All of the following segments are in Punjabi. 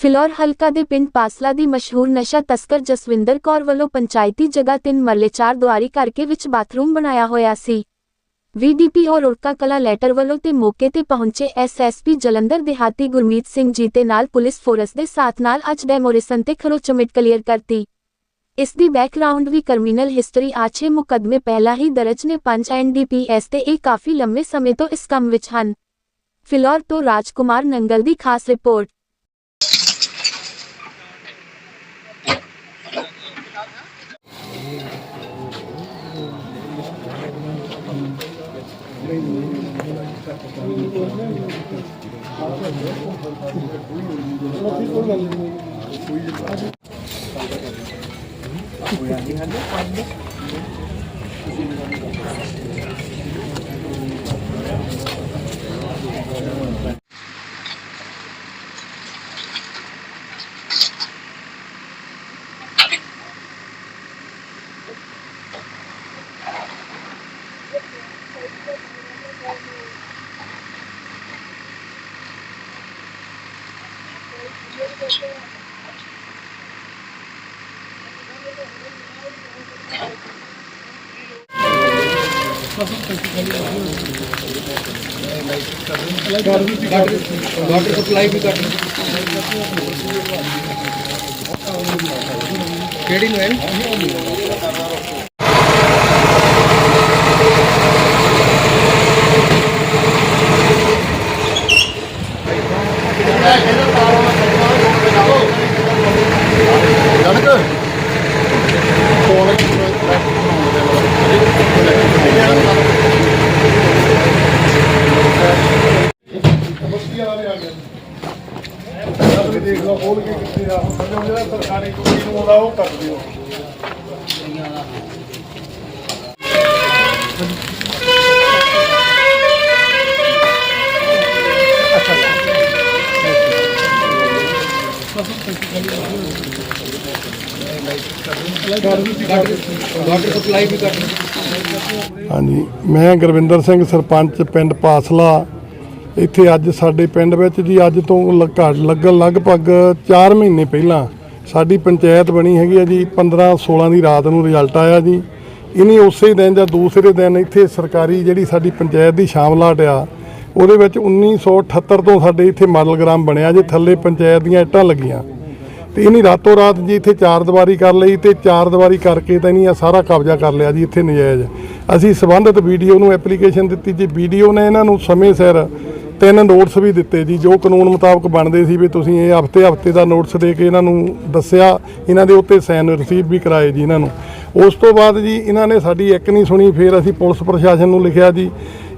ਫਿਲੌਰ ਹਲਕਾ ਦੇ ਪਿੰਡ ਪਾਸਲਾ ਦੀ ਮਸ਼ਹੂਰ ਨਸ਼ਾ ਤਸਕਰ ਜਸਵਿੰਦਰ ਕੌਰ ਵੱਲੋਂ ਪੰਚਾਇਤੀ ਜਗ੍ਹਾ ਤਿੰਨ ਮਰਲੇ ਚਾਰ ਦੁਆਰੀ ਕਰਕੇ ਵਿੱਚ ਬਾਥਰੂਮ ਬਣਾਇਆ ਹੋਇਆ ਸੀ। ਵੀਡੀਪੀ ਔਰ ਉੜਕਾ ਕਲਾ ਲੈਟਰ ਵੱਲੋਂ ਤੇ ਮੌਕੇ ਤੇ ਪਹੁੰਚੇ ਐਸਐਸਪੀ ਜਲੰਧਰ ਦਿਹਾਤੀ ਗੁਰਮੀਤ ਸਿੰਘ ਜੀ ਤੇ ਨਾਲ ਪੁਲਿਸ ਫੋਰਸ ਦੇ ਸਾਥ ਨਾਲ ਅੱਜ ਡੈਮੋਰੇਸ਼ਨ ਤੇ ਖਰੋਚਮਿਟ ਕਲੀਅਰ ਕਰਤੀ। ਇਸ ਦੀ ਬੈਕਗ੍ਰਾਉਂਡ ਵੀ ਕ੍ਰਿਮੀਨਲ ਹਿਸਟਰੀ ਆਛੇ ਮੁਕਦਮੇ ਪਹਿਲਾਂ ਹੀ ਦਰਜ ਨੇ। 5 ਐਨਡੀਪੀਐਸ ਤੇ ਇਹ ਕਾਫੀ ਲੰਮੇ ਸਮੇਂ ਤੋਂ ਇਸ ਕੰਮ ਵਿੱਚ ਹਨ। ਫਿਲੌਰ ਤੋਂ ਰਾਜਕੁਮਾਰ ਨੰਗਲ ਦੀ ਖਾਸ report. Terima kasih. Water supply ਵੀ ਕਰ ਕਿਹੜੀ ਨੂੰ ਹੈ? ਦੇਖ ਲਓ, ਖੋਲ ਕੇ ਕਿੱਥੇ ਆ। ਸਮਝੋ ਜਿਹੜਾ ਸਰਕਾਰੀ ਕੋਈ ਨੂੰ ਆਉਂਦਾ, ਉਹ ਕਰ ਦਿਓ। ਵਾਟਰ ਸਪਲਾਈ ਵੀ ਕਰ ਹਾਂਜੀ, ਮੈਂ ਗੁਰਵਿੰਦਰ ਸਿੰਘ ਸਰਪੰਚ, ਪਿੰਡ ਪਾਸਲਾ। ਇੱਥੇ ਅੱਜ ਸਾਡੇ ਪਿੰਡ ਵਿੱਚ ਜੀ ਅੱਜ ਤੋਂ ਲ- ਘੱਟ ਲੱਗਣ ਲਗਭਗ 4 ਮਹੀਨੇ ਪਹਿਲਾਂ ਸਾਡੀ ਪੰਚਾਇਤ ਬਣੀ ਹੈਗੀ ਆ ਜੀ 15 16 ਦੀ ਰਾਤ ਨੂੰ ਰਿਜ਼ਲਟ ਆਇਆ ਜੀ। ਇਨੀ ਉਸੇ ਦਿਨ ਜਾਂ ਦੂਸਰੇ ਦਿਨ ਇੱਥੇ ਸਰਕਾਰੀ ਜਿਹੜੀ ਸਾਡੀ ਪੰਚਾਇਤ ਦੀ ਸ਼ਾਮਲਾਟ ਆ, ਉਹਦੇ ਵਿੱਚ 1978 ਤੋਂ ਸਾਡੇ ਇੱਥੇ ਮਾਡਲ ਗ੍ਰਾਮ ਬਣਿਆ ਜੇ, ਥੱਲੇ ਪੰਚਾਇਤ ਦੀਆਂ ਇੱਟਾਂ ਲੱਗੀਆਂ। ਤੇ ਇਹਨੀ ਰਾਤੋਂ ਰਾਤ ਜੀ ਇੱਥੇ ਚਾਰ ਦੀਵਾਰੀ ਕਰ ਲਈ ਤੇ ਚਾਰ ਦੀਵਾਰੀ ਕਰਕੇ ਤਾਂ ਇਹਨੀ ਆ ਸਾਰਾ ਕਬਜ਼ਾ ਕਰ ਲਿਆ ਜੀ ਇੱਥੇ ਨਜਾਇਜ਼। ਅਸੀਂ ਸਬੰਧਤ ਵੀਡੀਓ ਨੂੰ ਐਪਲੀਕੇਸ਼ਨ ਦਿੱਤੀ ਜੀ, ਵੀਡੀਓ ਨੇ ਇਹਨਾਂ ਨੂੰ ਸਮੇਂ ਸਿਰ ਤਿੰਨ ਨੋਟਸ ਵੀ ਦਿੱਤੇ ਜੀ, ਜੋ ਕਾਨੂੰਨ ਮੁਤਾਬਕ ਬਣਦੇ ਸੀ ਵੀ ਤੁਸੀਂ ਇਹ ਹਫ਼ਤੇ ਹਫ਼ਤੇ ਦਾ ਨੋਟਸ ਦੇ ਕੇ ਇਹਨਾਂ ਨੂੰ ਦੱਸਿਆ, ਇਹਨਾਂ ਦੇ ਉੱਤੇ ਸਾਈਨ ਰਿਸੀਵ ਵੀ ਕਰਾਏ ਜੀ ਇਹਨਾਂ ਨੂੰ। ਉਸ ਤੋਂ ਬਾਅਦ ਜੀ ਇਹਨਾਂ ਨੇ ਸਾਡੀ ਇੱਕ ਨਹੀਂ ਸੁਣੀ, ਫਿਰ ਅਸੀਂ ਪੁਲਿਸ ਪ੍ਰਸ਼ਾਸਨ ਨੂੰ ਲਿਖਿਆ ਜੀ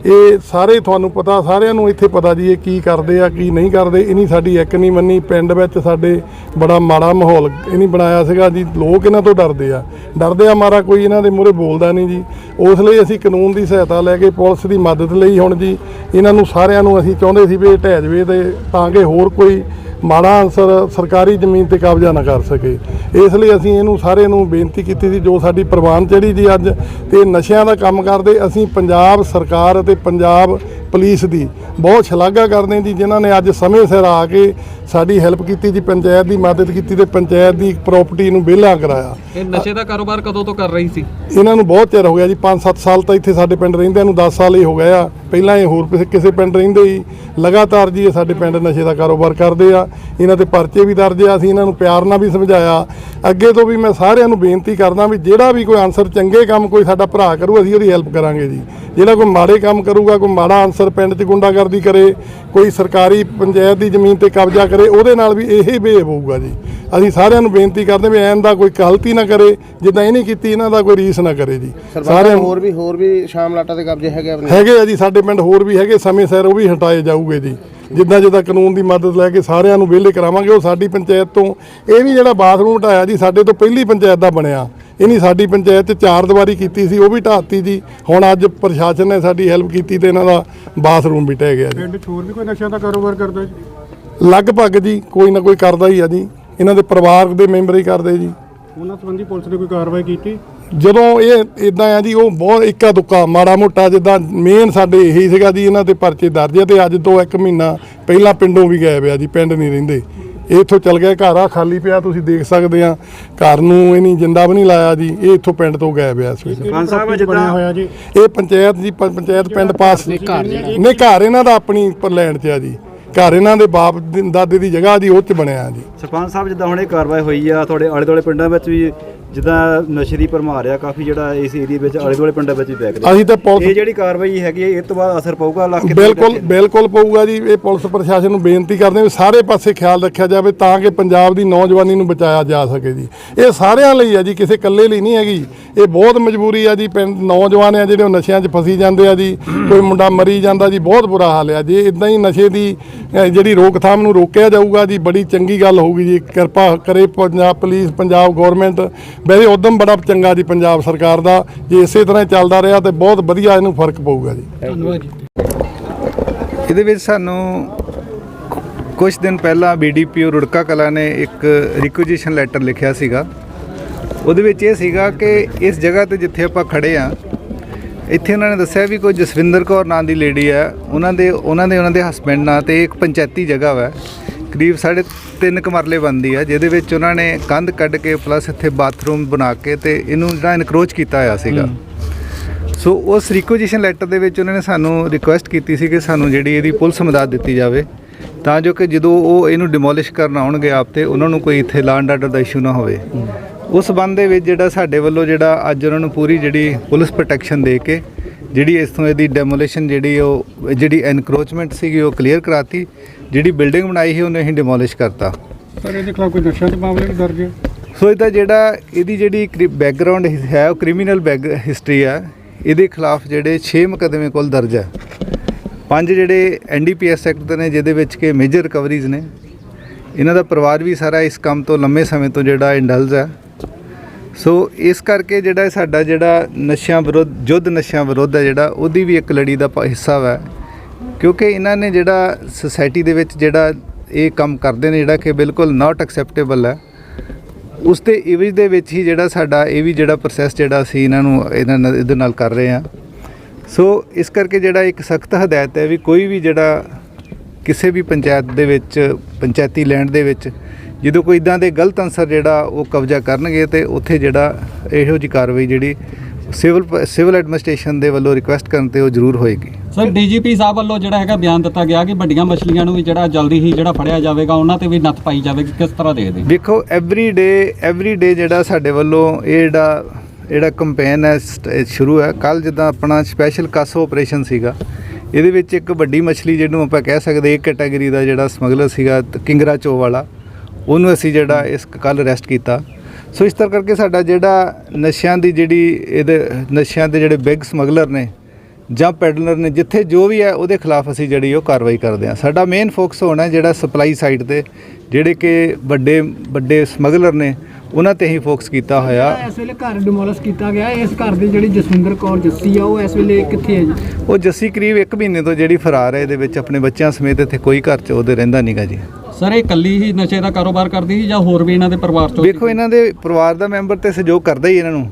ਇਹ ਸਾਰੇ ਤੁਹਾਨੂੰ ਪਤਾ, ਸਾਰਿਆਂ ਨੂੰ ਇੱਥੇ ਪਤਾ ਜੀ ਇਹ ਕੀ ਕਰਦੇ ਆ, ਕੀ ਨਹੀਂ ਕਰਦੇ। ਇਨੀ ਸਾਡੀ ਇੱਕ ਨਹੀਂ ਮੰਨੀ, ਪਿੰਡ ਵਿੱਚ ਸਾਡੇ ਬੜਾ ਮਾੜਾ ਮਾਹੌਲ ਇਨੀ ਬਣਾਇਆ ਸੀਗਾ ਜੀ, ਲੋਕ ਇਹਨਾਂ ਤੋਂ ਡਰਦੇ ਆ। ਡਰਦੇ ਆ ਮਾਰਾ ਕੋਈ ਇਹਨਾਂ ਦੇ ਮੂਹਰੇ ਬੋਲਦਾ ਨਹੀਂ ਜੀ। ਉਸ ਲਈ ਅਸੀਂ ਕਾਨੂੰਨ ਦੀ ਸਹਾਇਤਾ ਲੈ ਕੇ ਪੁਲਿਸ ਦੀ ਮਦਦ ਲਈ ਹੁਣ ਜੀ, ਇਹਨਾਂ ਨੂੰ ਸਾਰਿਆਂ ਨੂੰ ਅਸੀਂ ਚਾਹੁੰਦੇ ਸੀ ਵੀ ਇਹ ਢਹਿ ਜਵੇ ਤੇ ਤਾਂ ਕਿ ਹੋਰ ਕੋਈ ਮਾੜਾ ਅਨਸਰ ਸਰਕਾਰੀ ਜ਼ਮੀਨ ਤੇ ਕਬਜ਼ਾ ਨਾ ਕਰ ਸਕੇ। ਇਸ ਲਈ ਅਸੀਂ ਇਹਨੂੰ ਸਾਰੇ ਨੂੰ ਬੇਨਤੀ ਕੀਤੀ ਸੀ, ਜੋ ਸਾਡੀ ਪ੍ਰਵਾਨ ਚੜੀ ਜੀ ਅੱਜ ਤੇ ਨਸ਼ਿਆਂ ਦਾ ਕੰਮ ਕਰਦੇ, ਅਸੀਂ ਪੰਜਾਬ ਸਰਕਾਰ ਅਤੇ ਪੰਜਾਬ ਪੁਲਿਸ ਦੀ ਬਹੁਤ ਸ਼ਲਾਘਾ ਕਰਦੇ ਹਾਂ ਜੀ, ਜਿਨ੍ਹਾਂ ਨੇ ਅੱਜ ਸਮੇਂ ਸਿਰ ਆ ਕੇ ਸਾਡੀ ਹੈਲਪ ਕੀਤੀ ਜੀ ਪੰਚਾਇਤ ਦੀ ਮਦਦ ਕੀਤੀ ਤੇ ਪੰਚਾਇਤ ਦੀ ਪ੍ਰਾਪਰਟੀ ਨੂੰ ਵਿਹਲਾ ਕਰਾਇਆ। ਇਹ ਨਸ਼ੇ ਦਾ ਕਾਰੋਬਾਰ ਕਦੋਂ ਤੋਂ ਕਰ ਰਹੀ ਸੀ? ਇਹਨਾਂ ਨੂੰ ਬਹੁਤ ਚਿਰ ਹੋ ਗਿਆ ਜੀ 5-7 ਸਾਲ ਤਾਂ ਇੱਥੇ ਸਾਡੇ ਪਿੰਡ ਰਹਿੰਦਿਆਂ ਨੂੰ 10 ਸਾਲ ਹੀ ਹੋ ਗਏ ਆ। ਪਹਿਲਾਂ ਇਹ ਹੋਰ ਕਿਸੇ- ਕਿਸੇ ਪਿੰਡ ਰਹਿੰਦੇ ਹੀ ਲਗਾਤਾਰ ਜੀ ਇਹ ਸਾਡੇ ਪਿੰਡ ਨਸ਼ੇ ਦਾ ਕਾਰੋਬਾਰ ਕਰਦੇ ਆ। ਇਹਨਾਂ ਤੇ ਪਰਚੇ ਵੀ ਦਰਜ ਆ ਅਸੀਂ ਇਹਨਾਂ ਨੂੰ ਪਿਆਰ ਨਾਲ ਵੀ ਸਮਝਾਇਆ। ਅੱਗੇ ਤੋਂ ਵੀ ਮੈਂ ਸਾਰਿਆਂ ਨੂੰ ਬੇਨਤੀ ਕਰਦਾ ਵੀ ਜਿਹੜਾ ਵੀ ਕੋਈ ਆਨਸਰ ਚੰਗੇ ਕੰਮ ਕੋਈ ਸਾਡਾ ਭਰਾ ਕਰੂ ਅਸੀਂ ਉਹਦੀ ਹੈਲਪ ਕਰਾਂਗੇ ਜੀ। ਜਿਹੜਾ ਕੋਈ ਮਾੜੇ ਕੰਮ ਕਰੂਗਾ ਕੋਈ ਮਾੜਾ ਆਨਸਰ ਪਿੰਡ 'ਚ ਗੁੰਡਾਗਰਦੀ ਕਰੇ ਕੋਈ ਸਰਕਾਰੀ ਪੰਚਾਇਤ ਦੀ ਜ਼ਮੀਨ ਤੇ ਕਬਜ਼ਾ ਕਰੇ ਉਹਦੇ ਨਾਲ ਵੀ ਇਹੀ ਬੇਹੇਵ ਹੋਊਗਾ ਜੀ। ਅਸੀਂ ਸਾਰਿਆਂ ਨੂੰ ਬੇਨਤੀ ਕਰਦੇ ਵੀ ਐਨ ਦਾ ਕੋਈ ਗਲਤੀ ਨਾ ਕਰੇ ਜਿੱਦਾਂ ਇਹ ਨਹੀਂ ਕੀਤੀ ਇਹਨਾਂ ਦਾ ਕੋਈ ਰੀਸ ਨਾ ਕਰੇ ਜੀ। ਸਾਰਿਆਂ ਹੋਰ ਵੀ ਹੋਰ ਵੀ ਸ਼ਾਮ ਲਾਟਾ ਦੇ ਕਬਜ਼ੇ ਹੈਗੇ ਆਪਣੇ? ਹੈਗੇ ਆ ਜੀ ਸਾਡੇ ਪਿੰਡ ਹੋਰ ਵੀ ਹੈਗੇ ਸਮੇਂ ਸਿਰ ਉਹ ਵੀ ਹਟਾਏ ਜਾਊਗੇ ਜੀ। ਜਿੱਦਾਂ ਜਿੱਦਾਂ ਕਾਨੂੰਨ ਦੀ ਮਦਦ ਲੈ ਕੇ ਸਾਰਿਆਂ ਨੂੰ ਵਿਹਲੇ ਕਰਾਵਾਂਗੇ ਉਹ ਸਾਡੀ ਪੰਚਾਇਤ ਤੋਂ ਇਹ ਵੀ ਜਿਹੜਾ ਬਾਥਰੂਮ ਹਟਾਇਆ ਜੀ ਸਾਡੇ ਤੋਂ ਪਹਿਲੀ ਪੰਚਾਇਤ ਦਾ ਬਣਿਆ। ਇਹਨੀ ਸਾਡੀ ਪੰਚਾਇਤ 'ਚ ਚਾਰ ਦੀਵਾਰੀ ਕੀਤੀ ਸੀ ਉਹ ਵੀ ਢਾਤੀ ਜੀ। ਹੁਣ ਅੱਜ ਪ੍ਰਸ਼ਾਸਨ ਨੇ ਸਾਡੀ ਹੈਲਪ ਕੀਤੀ ਤੇ ਇਹਨਾਂ ਦਾ ਬਾਥਰੂਮ ਵੀ ਢਹਿ ਗਿਆ ਜੀ। ਪਿੰਡ 'ਚ ਹੋਰ ਵੀ ਕੋਈ ਨਸ਼ਿਆਂ ਦਾ ਕਾਰੋਬਾਰ ਕਰਦਾ ਜੀ? ਲਗਭਗ ਜੀ ਕੋਈ ਨਾ ਕੋਈ ਕਰਦਾ ਹੀ ਆ ਜੀ। ਇਹਨਾਂ ਦੇ ਪਰਿਵਾਰ ਦੇ ਮੈਂਬਰ ਹੀ ਕਰਦੇ ਜੀ। ਉਹਨਾਂ ਸੰਬੰਧੀ ਪੁਲਿਸ ਨੇ ਕੋਈ ਕਾਰਵਾਈ ਕੀਤੀ? ਜਦੋਂ ਇਹ ਇਦਾਂ ਆ ਜੀ ਉਹ ਬਹੁਤ ਇੱਕਾ ਦੁੱਕਾ ਮਾੜਾ ਮੋਟਾ ਜਿੱਦਾਂ ਮੇਨ ਸਾਡੇ ਇਹੀ ਸੀਗਾ ਜੀ ਇਹਨਾਂ ਤੇ ਪਰਚੇ ਦਰਜ ਆ ਤੇ ਅੱਜ ਤੋਂ 1 ਮਹੀਨਾ ਪਹਿਲਾਂ ਪਿੰਡੋਂ ਵੀ ਗਏ ਪਿਆ ਜੀ ਪਿੰਡ ਨਹੀਂ ਰਹਿੰਦੇ। ਇਹ ਇੱਥੋਂ ਚਲ ਗਿਆ ਘਰ ਆ ਖਾਲੀ ਪਿਆ ਤੁਸੀਂ ਦੇਖ ਸਕਦੇ ਆ ਘਰ ਨੂੰ ਇਹ ਨਹੀਂ ਜਿੰਦਾ ਵੀ ਨਹੀਂ ਲਾਇਆ ਜੀ ਇਹ ਇੱਥੋਂ ਪਿੰਡ ਤੋਂ ਗਾਇਬ ਆ ਇਸ ਵੇਲੇ। ਸਰਪੰਚ ਸਾਹਿਬ ਜਿੱਦਾਂ ਹੋਇਆ ਜੀ। ਇਹ ਪੰਚਾਇਤ ਜੀ ਪੰਚਾਇਤ ਪਿੰਡ ਪਾਸ ਨਹੀਂ ਘਰ ਇਹਨਾਂ ਦਾ ਆਪਣੀ ਲੈਂਡ 'ਚ ਆ ਜੀ। ਘਰ ਇਹਨਾਂ ਦੇ ਬਾਪ ਦੀ- ਦਾਦੇ ਦੀ ਜਗ੍ਹਾ ਜੀ ਉਹ 'ਚ ਬਣਿਆ ਜੀ। ਸਰਪੰਚ ਸਾਹਿਬ, ਜਿੱਦਾਂ ਹੁਣ ਇਹ ਕਾਰਵਾਈ ਹੋਈ ਆ, ਤੁਹਾਡੇ ਆਲੇ ਦੁਆਲੇ ਪਿੰਡਾਂ ਵਿੱਚ ਵੀ ਜਿੱਦਾਂ ਨਸ਼ੇ ਦੀ ਭਰਮਾਰ ਆ ਕਾਫੀ ਜਿਹੜਾ ਇਸ ਏਰੀਆ ਵਿੱਚ ਆਲੇ ਦੁਆਲੇ ਪਿੰਡਾਂ ਵਿੱਚ ਵੀ ਬੈਕਦਾ ਅਸੀਂ ਤਾਂ ਇਹ ਪੁਲਿਸ ਜਿਹੜੀ ਕਾਰਵਾਈ ਹੈਗੀ ਹੈ ਇਹ ਤੋਂ ਬਾਅਦ ਅਸਰ ਪਊਗਾ ਇਲਾਕੇ ਦੇ ਬਿਲਕੁਲ? ਬਿਲਕੁਲ ਪਊਗਾ ਜੀ। ਇਹ ਪੁਲਿਸ ਪ੍ਰਸ਼ਾਸਨ ਨੂੰ ਬੇਨਤੀ ਕਰਦੇ ਹਾਂ ਵੀ ਸਾਰੇ ਪਾਸੇ ਖਿਆਲ ਰੱਖਿਆ ਜਾਵੇ ਤਾਂ ਕਿ ਪੰਜਾਬ ਦੀ ਨੌਜਵਾਨੀ ਨੂੰ ਬਚਾਇਆ ਜਾ ਸਕੇ ਜੀ। ਇਹ ਸਾਰਿਆਂ ਲਈ ਆ ਜੀ ਕਿਸੇ ਇਕੱਲੇ ਲਈ ਨਹੀਂ ਹੈਗੀ। ਇਹ ਬਹੁਤ ਮਜਬੂਰੀ ਆ ਜੀ ਪਿੰਡ ਨੌਜਵਾਨ ਆ ਜਿਹੜੇ ਉਹ ਨਸ਼ਿਆਂ 'ਚ ਫਸੀ ਜਾਂਦੇ ਆ ਜੀ। ਕੋਈ ਮੁੰਡਾ ਮਰੀ ਜਾਂਦਾ ਜੀ ਬਹੁਤ ਬੁਰਾ ਹਾਲ ਆ ਜੇ। ਇਦਾਂ ਹੀ ਨਸ਼ੇ ਦੀ ਅ, ਜਿਹੜੀ ਰੋਕਥਾਮ ਨੂੰ ਰੋਕਿਆ ਜਾਊਗਾ ਜੀ ਬੜੀ ਚੰਗੀ ਗੱਲ ਹੋਊਗੀ ਜੀ। ਕਿਰਪਾ ਕਰੇ ਪੰਜਾਬ ਪੁਲਿਸ ਪੰਜਾਬ ਗਵਰਨਮੈਂਟ ਵੈਸੇ ਉਦਮ ਬੜਾ ਚੰਗਾ ਜੀ ਪੰਜਾਬ ਸਰਕਾਰ ਦਾ ਜੇ ਇਸੇ ਤਰ੍ਹਾਂ ਹੀ ਚੱਲਦਾ ਰਿਹਾ ਤੇ ਬਹੁਤ ਵਧੀਆ ਇਹਨੂੰ ਫ਼ਰਕ ਪਊਗਾ ਜੀ। ਇਹਦੇ ਵਿੱਚ ਸਾਨੂੰ ਕੁਝ ਦਿਨ ਪਹਿਲਾਂ ਬੀਡੀਪੀਓ ਰੁੜਕਾ ਕਲਾ ਨੇ ਇੱਕ ਰਿਕੁਜੀਸ਼ਨ ਲੈਟਰ ਲਿਖਿਆ ਸੀਗਾ। ਉਹਦੇ ਵਿੱਚ ਇਹ ਸੀਗਾ ਕਿ ਇਸ ਜਗ੍ਹਾ ਤੇ ਜਿੱਥੇ ਆਪਾਂ ਖੜੇ ਆ ਇੱਥੇ ਉਹਨਾਂ ਨੇ ਦੱਸਿਆ ਵੀ ਕੋਈ ਜਸਵਿੰਦਰ ਕੌਰ ਨਾਂ ਦੀ ਲੇਡੀ ਆ ਉਹਨਾਂ ਦੇ ਉਹਨਾਂ ਦੇ ਉਹਨਾਂ ਦੇ ਹਸਬੰਡ ਨਾਂ ਤੇ ਇੱਕ ਪੰਚਾਇਤੀ ਜਗ੍ਹਾ ਵਾ। ਕਰੀਬ ਸਾਢੇ ਤਿੰਨ ਕੁ ਮਰਲੇ ਬਣਦੀ ਆ ਜਿਹਦੇ ਵਿੱਚ ਉਹਨਾਂ ਨੇ ਕੰਧ ਕੱਢ ਕੇ ਪਲੱਸ ਇੱਥੇ ਬਾਥਰੂਮ ਬਣਾ ਕੇ ਤੇ ਇਹਨੂੰ ਜਿਹੜਾ ਇਨਕਰੋਚ ਕੀਤਾ ਹੋਇਆ ਸੀਗਾ। ਸੋ ਉਸ ਰਿਕੁਜੀਸ਼ਨ ਲੈਟਰ ਦੇ ਵਿੱਚ ਉਹਨਾਂ ਨੇ ਸਾਨੂੰ ਰਿਕੁਐਸਟ ਕੀਤੀ ਸੀ ਕਿ ਸਾਨੂੰ ਜਿਹੜੀ ਇਹਦੀ ਪੁਲਿਸ ਮਦਦ ਦਿੱਤੀ ਜਾਵੇ ਤਾਂ ਜੋ ਕਿ ਜਦੋਂ ਉਹ ਇਹਨੂੰ ਡਿਮੋਲਿਸ਼ ਕਰਨ ਆਉਣਗੇ ਆਪ ਤੇ ਉਹਨਾਂ ਨੂੰ ਕੋਈ ਇੱਥੇ ਲਾਂਡ ਆਰਡਰ ਦਾ ਇਸ਼ੂ ਨਾ ਹੋਵੇ। ਉਸ ਸੰਬੰਧ ਦੇ ਵਿੱਚ ਜਿਹੜਾ ਸਾਡੇ ਵੱਲੋਂ ਜਿਹੜਾ ਅੱਜ ਉਹਨਾਂ ਨੂੰ ਪੂਰੀ ਜਿਹੜੀ ਪੁਲਿਸ ਪ੍ਰੋਟੈਕਸ਼ਨ ਦੇ ਕੇ ਜਿਹੜੀ ਇਸ ਤੋਂ ਇਹਦੀ ਡੈਮੋਲੀਸ਼ਨ ਜਿਹੜੀ ਉਹ ਜਿਹੜੀ ਐਨਕਰੋਚਮੈਂਟ ਸੀਗੀ ਉਹ ਕਲੀਅਰ ਕਰਾਤੀ ਜਿਹੜੀ ਬਿਲਡਿੰਗ ਬਣਾਈ ਸੀ ਉਹਨੇ ਅਸੀਂ ਡਿਮੋਲਿਸ਼ ਕਰਤਾ। ਸਰ ਇਹਦੇ ਖਿਲਾਫ ਕੋਈ ਨਸ਼ਿਆਂ ਦੇ ਮਾਮਲੇ ਵੀ ਦਰਜ ਹੈ? ਸੋ ਇਹਦਾ ਜਿਹੜਾ ਇਹਦੀ ਜਿਹੜੀ ਬੈਕਗ੍ਰਾਉਂਡ ਹੈ ਉਹ ਕ੍ਰਿਮੀਨਲ ਬੈਕ ਹਿਸਟਰੀ ਆ ਇਹਦੇ ਖਿਲਾਫ ਜਿਹੜੇ 6 ਮੁਕੱਦਮੇ ਕੋਲ ਦਰਜ ਹੈ। ਪੰਜ ਜਿਹੜੇ ਐਨਡੀਪੀਐਸ ਐਕਟ ਦੇ ਨੇ ਜਿਹਦੇ ਵਿੱਚ ਕਿ ਮੇਜਰ ਰਿਕਵਰੀਜ਼ ਨੇ। ਇਹਨਾਂ ਦਾ ਪਰਿਵਾਰ ਵੀ ਸਾਰਾ ਇਸ ਕੰਮ ਤੋਂ ਲੰਮੇ ਸਮੇਂ ਤੋਂ ਜਿਹੜਾ ਇੰਡਲਜ ਹੈ। ਸੋ ਇਸ ਕਰਕੇ ਜਿਹੜਾ ਸਾਡਾ ਜਿਹੜਾ ਨਸ਼ਿਆਂ ਵਿਰੁੱਧ ਜੁੱਧ ਨਸ਼ਿਆਂ ਵਿਰੁੱਧ ਹੈ ਜਿਹੜਾ ਉਹਦੀ ਵੀ ਇੱਕ ਲੜੀ ਦਾ ਹਿੱਸਾ ਵਾ। ਕਿਉਂਕਿ ਇਹਨਾਂ ਨੇ ਜਿਹੜਾ ਸੁਸਾਇਟੀ ਦੇ ਵਿੱਚ ਜਿਹੜਾ ਇਹ ਕੰਮ ਕਰਦੇ ਨੇ, ਜਿਹੜਾ ਕਿ ਬਿਲਕੁਲ ਨਾਟ ਐਕਸੈਪਟੇਬਲ ਹੈ, ਉਸ ਦੇ ਇਵਜ ਦੇ ਵਿੱਚ ਹੀ ਜਿਹੜਾ ਸਾਡਾ ਇਹ ਵੀ ਜਿਹੜਾ ਪ੍ਰੋਸੈਸ ਜਿਹੜਾ ਅਸੀਂ ਇਹਨਾਂ ਨੂੰ ਇਹਨਾਂ ਨਾਲ, ਇਹਦੇ ਨਾਲ ਕਰ ਰਹੇ ਹਾਂ। ਸੋ ਇਸ ਕਰਕੇ ਜਿਹੜਾ ਇੱਕ ਸਖਤ ਹਦਾਇਤ ਹੈ ਵੀ ਕੋਈ ਵੀ ਜਿਹੜਾ ਕਿਸੇ ਵੀ ਪੰਚਾਇਤ ਦੇ ਵਿੱਚ, ਪੰਚਾਇਤੀ ਲੈਂਡ ਦੇ ਵਿੱਚ ਜਦੋਂ ਕੋਈ ਇਦਾਂ ਦੇ ਗਲਤ ਅਨਸਰ ਜਿਹੜਾ ਉਹ ਕਬਜ਼ਾ ਕਰਨਗੇ ਤੇ ਉੱਥੇ ਜਿਹੜਾ ਇਹੋ ਜੀ ਕਾਰਵਾਈ ਜਿਹੜੀ ਸਿਵਲ ਸਿਵਲ ਐਡਮਿਨਿਸਟ੍ਰੇਸ਼ਨ ਦੇ ਵੱਲੋਂ ਰਿਕੁਐਸਟ ਕਰਨ ਤੇ ਉਹ ਜ਼ਰੂਰ ਹੋਏਗੀ। ਸਰ ਡੀਜੀਪੀ ਸਾਹਿਬ ਵੱਲੋਂ ਜਿਹੜਾ ਹੈਗਾ ਬਿਆਨ ਦਿੱਤਾ ਗਿਆ ਕਿ ਵੱਡੀਆਂ ਮਛਲੀਆਂ ਨੂੰ ਵੀ ਜਿਹੜਾ ਜਲਦੀ ਹੀ ਜਿਹੜਾ ਫੜਿਆ ਜਾਵੇਗਾ ਉਹਨਾਂ ਤੇ ਵੀ ਨੱਥ ਪਾਈ ਜਾਵੇਗੀ। ਕਿਸ ਤਰ੍ਹਾਂ ਦੇਖਦੇ ਦੇਖੋ ਐਵਰੀ ਡੇ ਐਵਰੀ ਡੇ ਜਿਹੜਾ ਸਾਡੇ ਵੱਲੋਂ ਇਹ ਜਿਹੜਾ ਜਿਹੜਾ ਕੰਪੇਨ ਹੈ ਸ਼ੁਰੂ ਹੈ। ਕੱਲ ਜਿੱਦਾਂ ਆਪਣਾ ਸਪੈਸ਼ਲ ਕਸ ਆਪਰੇਸ਼ਨ ਸੀਗਾ ਇਹਦੇ ਵਿੱਚ ਇੱਕ ਵੱਡੀ ਮੱਛਲੀ ਜਿਹਨੂੰ ਆਪਾਂ ਕਹਿ ਸਕਦੇ ਇੱਕ ਕੈਟਾਗਰੀ ਦਾ ਜਿਹੜਾ ਸਮਗਲਰ ਸੀਗਾ ਕਿੰਗਰਾ ਚੋ ਵਾਲਾ ਉਹਨੂੰ ਅਸੀਂ ਜਿਹੜਾ ਇਸ ਕੱਲ ਅਰੈਸਟ ਕੀਤਾ। ਸੋ ਇਸ ਤਰ੍ਹਾਂ ਕਰਕੇ ਸਾਡਾ ਜਿਹੜਾ ਨਸ਼ਿਆਂ ਦੀ ਜਿਹੜੀ ਇਹਦੇ ਨਸ਼ਿਆਂ ਦੇ ਜਿਹੜੇ ਬਿਗ ਸਮਗਲਰ ਨੇ ਜਾਂ ਪੈਡਲਰ ਨੇ ਜਿੱਥੇ ਜੋ ਵੀ ਹੈ ਉਹਦੇ ਖਿਲਾਫ ਅਸੀਂ ਜਿਹੜੀ ਉਹ ਕਾਰਵਾਈ ਕਰਦੇ ਹਾਂ। ਸਾਡਾ ਮੇਨ ਫੋਕਸ ਹੋਣਾ ਹੈ ਜਿਹੜਾ ਸਪਲਾਈ ਸਾਈਡ ਤੇ ਜਿਹੜੇ ਕਿ ਵੱਡੇ ਵੱਡੇ ਸਮਗਲਰ ਨੇ ਉਹਨਾਂ ਤੇ ਹੀ ਫੋਕਸ ਕੀਤਾ ਹੋਇਆ। ਇਸ ਵੇਲੇ ਘਰ ਡਿਮੋਲਿਸ਼ ਕੀਤਾ ਗਿਆ ਇਸ ਘਰ ਦੀ ਜਿਹੜੀ ਜਸਵਿੰਦਰ ਕੌਰ ਜੱਸੀ ਆ ਉਹ ਇਸ ਵੇਲੇ ਕਿੱਥੇ ਹੈ ਜੀ? ਉਹ ਜੱਸੀ ਕਰੀਬ 1 ਮਹੀਨੇ ਤੋਂ ਜਿਹੜੀ ਫਰਾਰ ਹੈ ਇਹਦੇ ਵਿੱਚ ਆਪਣੇ ਬੱਚਿਆਂ ਸਮੇਤ ਇੱਥੇ ਕੋਈ ਘਰ 'ਚ ਉਹਦੇ ਰਹਿੰਦਾ ਨਹੀਂਗਾ ਜੀ। ਸਰ ਇਹ ਕੱਲੀ ਹੀ ਨਸ਼ੇ ਦਾ ਕਾਰੋਬਾਰ ਕਰਦੀ ਸੀ ਜਾਂ ਹੋਰ ਵੀ ਇਹਨਾਂ ਦੇ ਪਰਿਵਾਰ ਚੋਂ ਵੇਖੋ ਇਹਨਾਂ ਦੇ ਪਰਿਵਾਰ ਦਾ ਮੈਂਬਰ ਤੇ ਸਹਿਯੋਗ ਕਰਦਾ ਹੀ ਇਹਨਾਂ ਨੂੰ।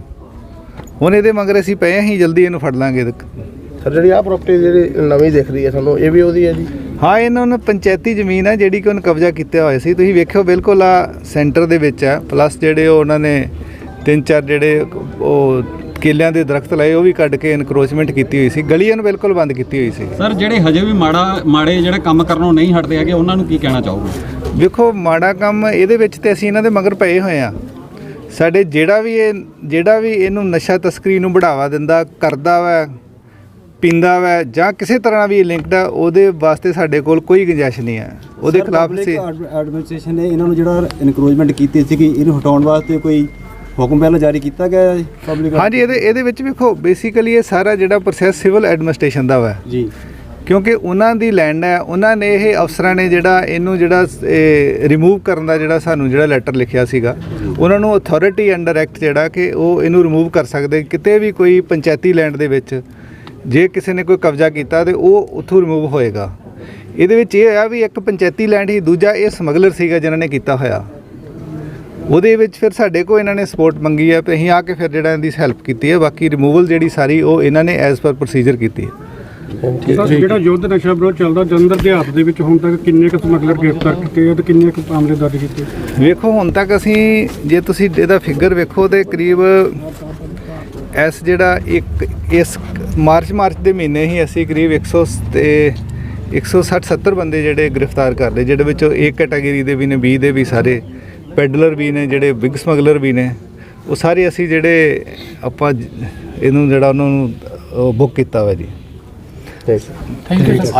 ਹੁਣ ਇਹਦੇ ਮਗਰ ਅਸੀਂ ਪਏ ਹਾਂ ਜਲਦੀ ਇਹਨੂੰ ਫੜ ਲਾਂਗੇ। ਸਰ ਜਿਹੜੀ ਆ ਪ੍ਰਾਪਰਟੀ ਜਿਹੜੀ ਨਵੀਂ ਦਿਖ ਰਹੀ ਹੈ ਸਾਨੂੰ ਇਹ ਵੀ ਉਹਦੀ ਹੈ ਜੀ? ਹਾਂ ਇਹਨਾਂ ਨੂੰ ਪੰਚਾਇਤੀ ਜ਼ਮੀਨ ਹੈ ਜਿਹੜੀ ਕਿ ਉਹਨੇ ਕਬਜ਼ਾ ਕੀਤਾ ਹੋਇਆ ਸੀ। ਤੁਸੀਂ ਵੇਖਿਓ ਬਿਲਕੁਲ ਆ ਸੈਂਟਰ ਦੇ ਵਿੱਚ ਹੈ ਪਲੱਸ ਜਿਹੜੇ ਉਹ ਉਹਨਾਂ ਨੇ ਤਿੰਨ ਚਾਰ ਜਿਹੜੇ ਉਹ ਕੇਲਿਆਂ ਦੇ ਦਰਖਤ ਲਾਏ ਉਹ ਵੀ ਕੱਢ ਕੇ ਇਨਕਰੋਚਮੈਂਟ ਕੀਤੀ ਹੋਈ ਸੀ। ਗਲੀਆਂ ਨੂੰ ਬਿਲਕੁਲ ਬੰਦ ਕੀਤੀ ਹੋਈ ਸੀ। ਸਰ ਜਿਹੜੇ ਹਜੇ ਵੀ ਮਾੜਾ ਮਾੜੇ ਜਿਹੜੇ ਕੰਮ ਕਰਨੋਂ ਨਹੀਂ ਹਟਦੇ ਹੈਗੇ ਉਹਨਾਂ ਨੂੰ ਕੀ ਕਹਿਣਾ ਚਾਹੋਗੇ? ਵੇਖੋ ਮਾੜਾ ਕੰਮ ਇਹਦੇ ਵਿੱਚ ਤੇ ਅਸੀਂ ਇਹਨਾਂ ਦੇ ਮਗਰ ਪਏ ਹੋਏ ਆ। ਸਾਡੇ ਜਿਹੜਾ ਵੀ ਇਹ ਜਿਹੜਾ ਵੀ ਇਹਨੂੰ ਨਸ਼ਾ ਤਸਕਰੀ ਨੂੰ ਬੜਾਵਾ ਦਿੰਦਾ ਕਰਦਾ ਵਾ ਪੀਂਦਾ ਵਾ ਜਾਂ ਕਿਸੇ ਤਰ੍ਹਾਂ ਵੀ ਲਿੰਕਡ ਆ ਉਹਦੇ ਵਾਸਤੇ ਸਾਡੇ ਕੋਲ ਕੋਈ ਗੁੰਜਾਇਸ਼ ਨਹੀਂ ਹੈ ਉਹਦੇ ਖਿਲਾਫ ਅਸੀਂ ਐਡਮਿਨਿਸਟ੍ਰੇਸ਼ਨ ਨੇ ਇਹਨਾਂ ਨੂੰ ਜਿਹੜਾ ਇਨਕਰੋਚਮੈਂਟ ਕੀਤੀ ਸੀ ਕਿ ਇਹਨੂੰ ਹਟਾਉਣ ਵਾਸਤੇ ਕੋਈ ਹੁਕਮ ਪਹਿਲਾਂ ਜਾਰੀ ਕੀਤਾ ਗਿਆ ਹੈ ਪਬਲਿਕ ਹਾਂਜੀ ਇਹਦੇ ਇਹਦੇ ਵਿੱਚ ਵੇਖੋ ਬੇਸਿਕਲੀ ਇਹ ਸਾਰਾ ਜਿਹੜਾ ਪ੍ਰੋਸੈਸ ਸਿਵਲ ਐਡਮਿਨਿਸਟ੍ਰੇਸ਼ਨ ਦਾ ਵਾ। ਜੀ। ਕਿਉਂਕਿ ਉਹਨਾਂ ਦੀ ਲੈਂਡ ਹੈ ਉਹਨਾਂ ਨੇ ਇਹ ਅਫਸਰਾਂ ਨੇ ਜਿਹੜਾ ਇਹਨੂੰ ਜਿਹੜਾ ਰਿਮੂਵ ਕਰਨ ਦਾ ਜਿਹੜਾ ਸਾਨੂੰ ਜਿਹੜਾ ਲੈਟਰ ਲਿਖਿਆ ਸੀਗਾ ਉਹਨਾਂ ਨੂੰ ਅਥਾਰਟੀ ਅੰਡਰ ਐਕਟ ਜਿਹੜਾ ਕਿ ਉਹ ਇਹਨੂੰ ਰਿਮੂਵ ਕਰ ਸਕਦੇ ਕਿਤੇ ਵੀ ਕੋਈ ਪੰਚਾਇਤੀ ਲੈਂਡ ਦੇ ਵਿੱਚ। ਜੇ ਕਿਸੇ ਨੇ ਕੋਈ ਕਬਜ਼ਾ ਕੀਤਾ ਤੇ ਉਹ ਉੱਥੋਂ ਰਿਮੂਵ ਹੋਏਗਾ। ਇਹਦੇ ਵਿੱਚ ਇਹ ਹੋਇਆ ਵੀ ਇੱਕ ਪੰਚਾਇਤੀ ਲੈਂਡ ਹੀ ਦੂਜਾ ਇਹ ਸਮਗਲਰ ਸੀਗਾ ਜਿਨ੍ਹਾਂ ਨੇ ਕੀਤਾ ਹੋਇਆ। ਉਹਦੇ ਵਿੱਚ ਫਿਰ ਸਾਡੇ ਕੋਲ ਇਹਨਾਂ ਨੇ ਸਪੋਰਟ ਮੰਗੀ ਹੈ ਤੇ ਅਸੀਂ ਆ ਕੇ ਫਿਰ ਜਿਹੜਾ ਇਹਦੀ ਹੈਲਪ ਕੀਤੀ ਹੈ ਬਾਕੀ ਰਿਮੂਵਲ ਜਿਹੜੀ ਸਾਰੀ ਉਹ ਇਹਨਾਂ ਨੇ ਐਜ਼ ਪਰ ਪ੍ਰੋਸੀਜਰ ਕੀਤੀ ਹੈ ਸਰ ਜਿਹੜਾ ਯੁੱਧ ਨਸ਼ਾ ਵਿਰੋਧ ਚੱਲਦਾ ਜਲੰਧਰ ਦੇ ਹੱਥ ਦੇ ਵਿੱਚ ਹੁਣ ਤੱਕ ਕਿੰਨੇ ਕੁ ਸਮਗਲਰ ਗ੍ਰਿਫਤਾਰ ਕੀਤੇ ਤੇ ਕਿੰਨੇ ਕੁ ਮਾਮਲੇ ਦਰਜ ਕੀਤੇ? ਵੇਖੋ ਹੁਣ ਤੱਕ ਅਸੀਂ ਜੇ ਤੁਸੀਂ ਇਹਦਾ ਫਿਗਰ ਵੇਖੋ ਤੇ ਕਰੀਬ ਐਸ ਜਿਹੜਾ ਇੱਕ ਇਸ ਮਾਰਚ ਮਾਰਚ ਦੇ ਮਹੀਨੇ ਹੀ ਅਸੀਂ ਕਰੀਬ 100 ਤੇ 160 70 ਬੰਦੇ ਜਿਹੜੇ ਗ੍ਰਿਫਤਾਰ ਕਰ ਲਏ ਜਿਹੜੇ ਵਿੱਚੋਂ ਇੱਕ ਕੈਟਾਗਰੀ ਦੇ ਵੀ ਨੇ 20 ਦੇ ਵੀ ਸਾਰੇ ਪੈਡਲਰ ਵੀ ਨੇ ਜਿਹੜੇ ਬਿਗ ਸਮਗਲਰ ਵੀ ਨੇ ਉਹ ਸਾਰੇ ਅਸੀਂ ਜਿਹੜੇ ਆਪਾਂ ਇਹਨੂੰ ਜਿਹੜਾ ਉਹਨਾਂ ਨੂੰ ਬੁੱਕ ਕੀਤਾ ਵਾ ਜੀ। ਠੀਕ